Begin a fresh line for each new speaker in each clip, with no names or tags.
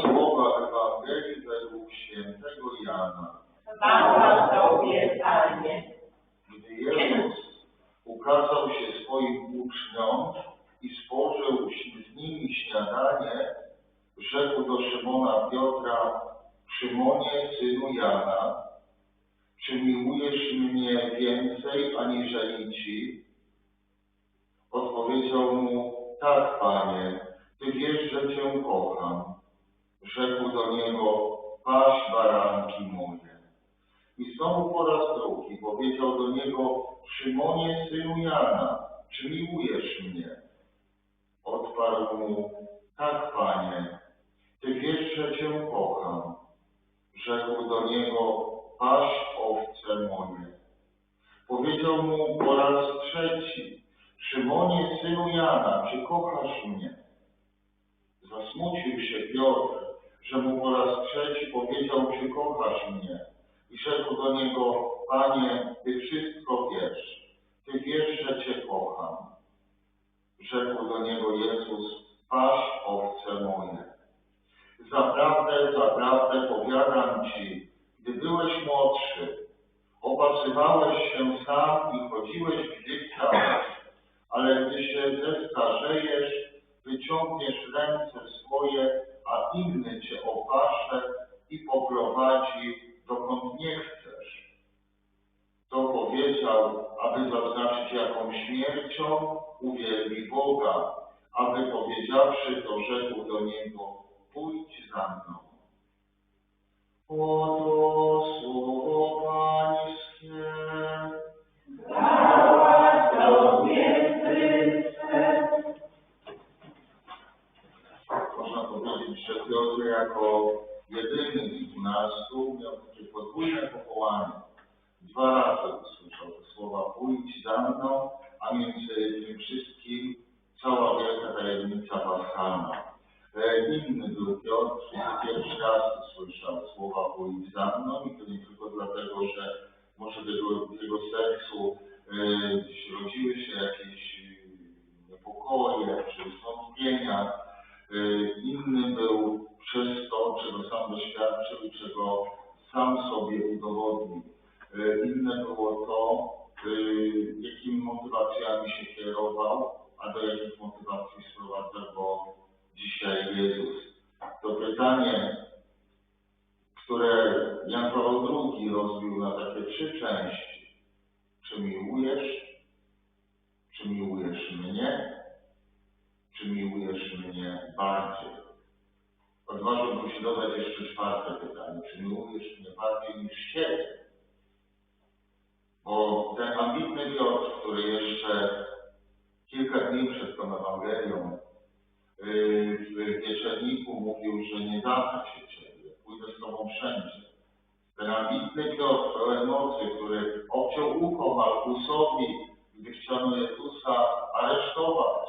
Słowa Ewangelii według świętego Jana.
Chwała Tobie, Panie.
Gdy Jezus ukazał się swoim uczniom i spożył z nimi śniadanie, rzekł do Szymona Piotra, Szymonie, synu Jana, czy miłujesz mnie więcej aniżeli ci? Odpowiedział mu, tak, panie, ty wiesz, że cię kocham. Rzekł do niego, paś baranki moje. I znowu po raz drugi powiedział do niego, Szymonie, synu Jana, czy miłujesz mnie? Odparł mu, tak, panie, ty wiesz, że cię kocham. Rzekł do niego, paś owce moje. Powiedział mu po raz trzeci, Szymonie, synu Jana, czy kochasz mnie? Zasmucił się Piotr, że mu po raz trzeci powiedział, czy kochasz mnie? I rzekł do niego, Panie, Ty wszystko wiesz. Ty wiesz, że Cię kocham. Rzekł do niego Jezus, paś owce moje. Zaprawdę, zaprawdę powiadam Ci, gdy byłeś młodszy, opatrywałeś się sam i chodziłeś gdzie chciałeś, ale gdy się zestarzejesz, wyciągniesz ręce swoje, a inny Cię opasze i poprowadzi, dokąd nie chcesz. To powiedział, aby zaznaczyć, jaką śmiercią uwielbi Boga, aby powiedziawszy to, rzekł do niego, pójdź za mną. Oto jako jedyny z dwunastu miał takie podwójne powołanie. Dwa razy usłyszał te słowa pójdź za mną, a między tym wszystkim cała wielka tajemnica paschalna. E, Inny był Piotr, który pierwszy raz usłyszał słowa pójdź za mną i to nie tylko dlatego, że może w jego, w jego sercu sam doświadczył czego sam sobie udowodnił. E, Inne było to, e, jakimi motywacjami się kierował, a do jakich motywacji sprowadza go dzisiaj Jezus. To pytanie, które Jan Paweł II rozbił na takie trzy części. Czy miłujesz? Czy miłujesz mnie? Czy miłujesz mnie bardziej? Odważyłbym się dodać jeszcze czwarte pytanie. Czy miłujesz mnie bardziej niż siebie? Bo ten ambitny Piotr, który jeszcze kilka dni przed tą Ewangelią yy, w wieczerniku mówił, że nie zapnę się Ciebie, pójdę z Tobą wszędzie. Ten ambitny Piotr, pełen mocy, który obciął ucho Malchusowi, gdy chciano Jezusa aresztować.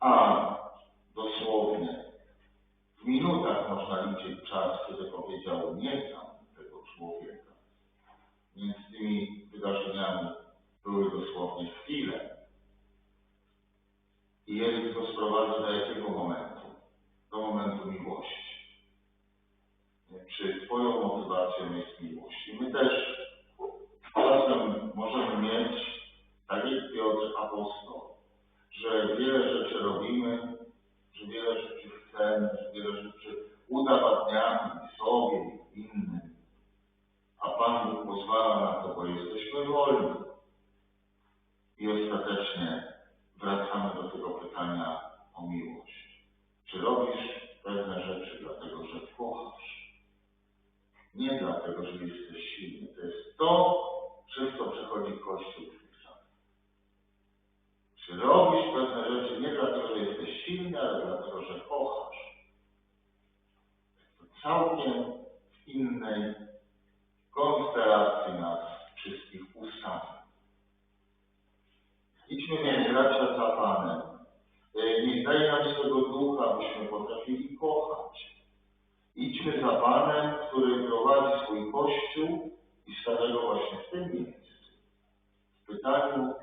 A dosłownie w liczyć czas, kiedy powiedział nie znam tego człowieka. Między tymi wydarzeniami były dosłownie chwile. I Jezus go sprowadza do jakiego momentu? Do momentu miłości. Czy Twoją motywacją jest miłość? I my też czasem możemy mieć, tak jak Piotr apostoł, że wiele rzeczy robimy, że wiele rzeczy chcemy, że wiele rzeczy udowadniamy sobie i innym. A Pan Bóg pozwala na to, bo jesteśmy wolni. I ostatecznie wracamy do tego pytania o miłość. Czy robisz pewne rzeczy dlatego, że kochasz? Nie dlatego, że jesteś silny. To jest to, przez co przechodzi Kościół czasach. Czy robisz pewne rzeczy nie dlatego, że jesteś silny, ale dlatego, że kochasz? Całkiem innej konstelacji nas wszystkich ustawi. Idźmy więc za Panem. E, Niech daje nam swego ducha, byśmy potrafili kochać. Idźmy za Panem, który prowadzi swój Kościół i stawia go właśnie w tym miejscu. W pytaniu